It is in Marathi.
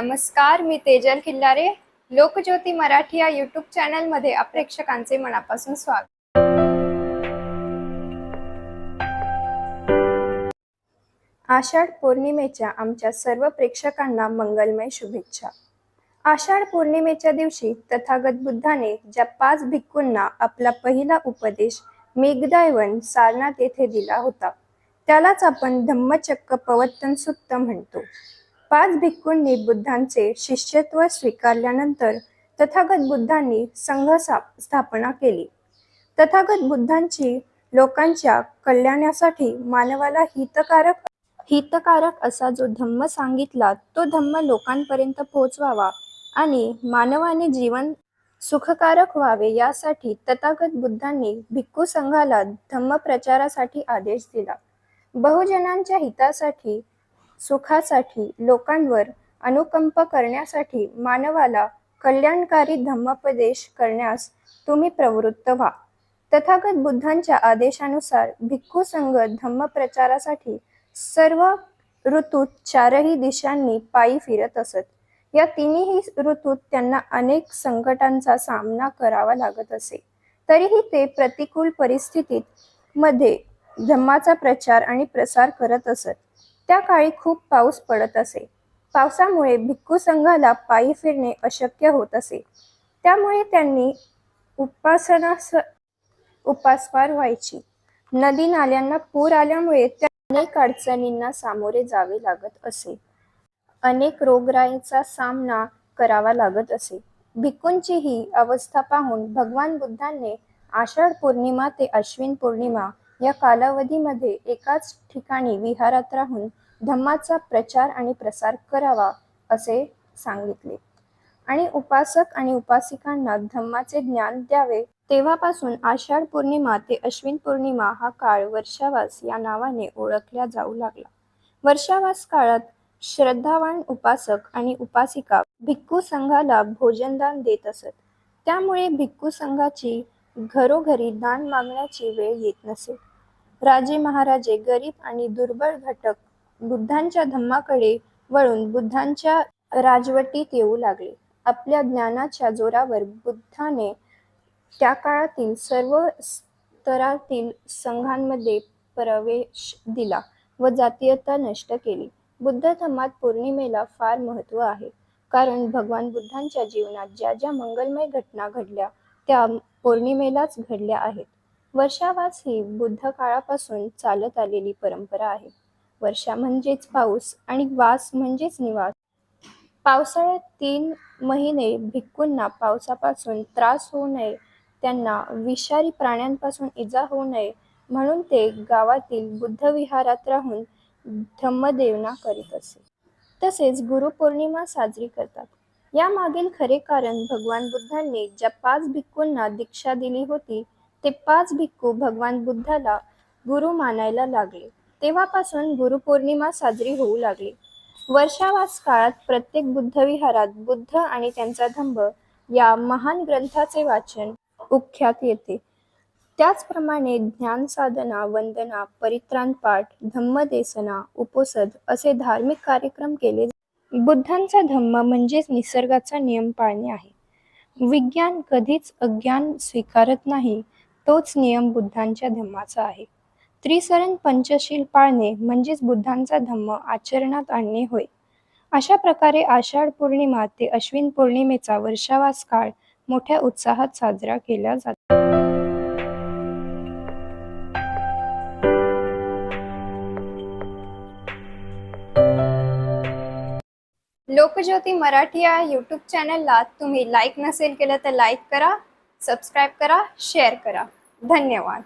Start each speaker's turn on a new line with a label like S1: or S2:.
S1: नमस्कार मी तेजल किल्लारे लोकज्योती मराठी या युट्यूब चॅनलमध्ये प्रेक्षकांचे मनापासून स्वागत. आषाढ पौर्णिमेच्या आमच्या सर्व प्रेक्षकांना मंगलमय शुभेच्छा. आषाढ पौर्णिमेच्या दिवशी तथागत बुद्धाने ज्या पाच भिक्खूंना आपला पहिला उपदेश मेघदायवन सारनाथ येथे दिला होता त्यालाच आपण धम्मचक्क पवत्तन सुत्त म्हणतो. पाच भिक्खूंनी बुद्धांचे शिष्यत्व स्वीकारल्यानंतर तथागत बुद्धांनी संघ स्थापना केली. तथागत बुद्धांची लोकांच्या कल्याणासाठी मानवाला हितकारक हितकारक असा जो धम्म सांगितला तो धम्म लोकांपर्यंत पोहोचवावा आणि मानवाने जीवन सुखकारक व्हावे यासाठी तथागत बुद्धांनी भिक्खू संघाला धम्म प्रचारासाठी आदेश दिला. बहुजनांच्या हितासाठी सुखासाठी लोकांवर अनुकंप करण्यासाठी मानवाला कल्याणकारी धम्मोपदेश करण्यास तुम्ही प्रवृत्त व्हा. तथागत बुद्धांच्या आदेशानुसार भिक्खू संघ धम्मप्रचारासाठी सर्व ऋतूत चारही दिशांनी पायी फिरत असत. या तिन्ही ऋतूत त्यांना अनेक संकटांचा सामना करावा लागत असे. तरीही ते प्रतिकूल परिस्थितीत मध्ये धम्माचा प्रचार आणि प्रसार करत असत. त्या काळी खूप पाऊस पडत असे. पावसामुळे भिक्खू संघाला पायी फिरणे अशक्य होत असे. त्यामुळे त्यांनी उपासनास उपासमार व्हायची. नदी नाल्यांना पूर आल्यामुळे त्या अनेक अडचणींना सामोरे जावे लागत असे. अनेक रोगराईचा सामना करावा लागत असे. भिक्खूंची ही अवस्था पाहून भगवान बुद्धांनी आषाढ पौर्णिमा ते अश्विन पौर्णिमा या कालावधीमध्ये एकाच ठिकाणी विहारात राहून धम्माचा प्रचार आणि प्रसार करावा असे सांगितले. आणि उपासक आणि उपासिकांना धम्माचे ज्ञान द्यावे तेव्हापासून आषाढ पौर्णिमा ते अश्विन पौर्णिमा हा काळ वर्षावास या नावाने ओळखला जाऊ लागला. वर्षावास काळात श्रद्धावान उपासक आणि उपासिका भिक्खू संघाला भोजनदान देत असत. त्यामुळे भिक्खू संघाची घरोघरी दान मागण्याची वेळ येत नसे. राजे महाराजे गरीब आणि दुर्बळ घटक बुद्धांच्या धम्माकडे वळून बुद्धांच्या राजवटीत येऊ लागले. आपल्या ज्ञानाच्या जोरावर बुद्धाने त्या काळातील सर्व स्तरातील संघांमध्ये प्रवेश दिला व जातीयता नष्ट केली. बुद्ध धम्मात पौर्णिमेला फार महत्त्व आहे. कारण भगवान बुद्धांच्या जीवनात ज्या ज्या मंगलमय घटना घडल्या त्या पौर्णिमेलाच घडल्या आहेत. वर्षावास ही बुद्ध काळापासून चालत आलेली परंपरा आहे. वर्षा म्हणजेच पाऊस आणि वास म्हणजेच निवास. पावसाळ्यात तीन महिने भिक्खूंना पावसापासून त्रास होऊ नये त्यांना विषारी प्राण्यांपासून इजा होऊ नये म्हणून ते गावातील बुद्धविहारात राहून धम्मदेवना करीत असे. तसेच गुरुपौर्णिमा साजरी करतात. यामागील खरे कारण भगवान बुद्धांनी ज्या पाच भिक्कूंना दीक्षा दिली होती ते पाच भिक्खू भगवान बुद्धाला गुरु मानायला लागले. तेव्हापासून गुरुपौर्णिमा साजरी होऊ लागली. वर्षावास काळात प्रत्येक बुद्धविहारात बुद्ध आणि त्यांचा धम्म या महान ग्रंथाचे वाचन उख्यात येते. त्याचप्रमाणे ज्ञान साधना वंदना परित्राण पाठ धम्मदेसना उपोसद असे धार्मिक कार्यक्रम केले बुद्धांचा धम्म म्हणजेच निसर्गाचा नियम पाळणे आहे. विज्ञान कधीच अज्ञान स्वीकारत नाही. तोच नियम बुद्धांच्या धम्माचा आहे. त्रिसरण पंचशील पाळणे म्हणजेच बुद्धांचा धम्म आचरणात आणणे होय. अशा प्रकारे आषाढ पौर्णिमा ते अश्विन पौर्णिमेचा वर्षावास काळ मोठ्या उत्साहात साजरा केला जातो. लोकज्योती मराठी या यूट्यूब चॅनलला तुम्ही लाईक नसेल केलं तर लाईक करा सबस्क्राईब करा शेअर करा. धन्यवाद.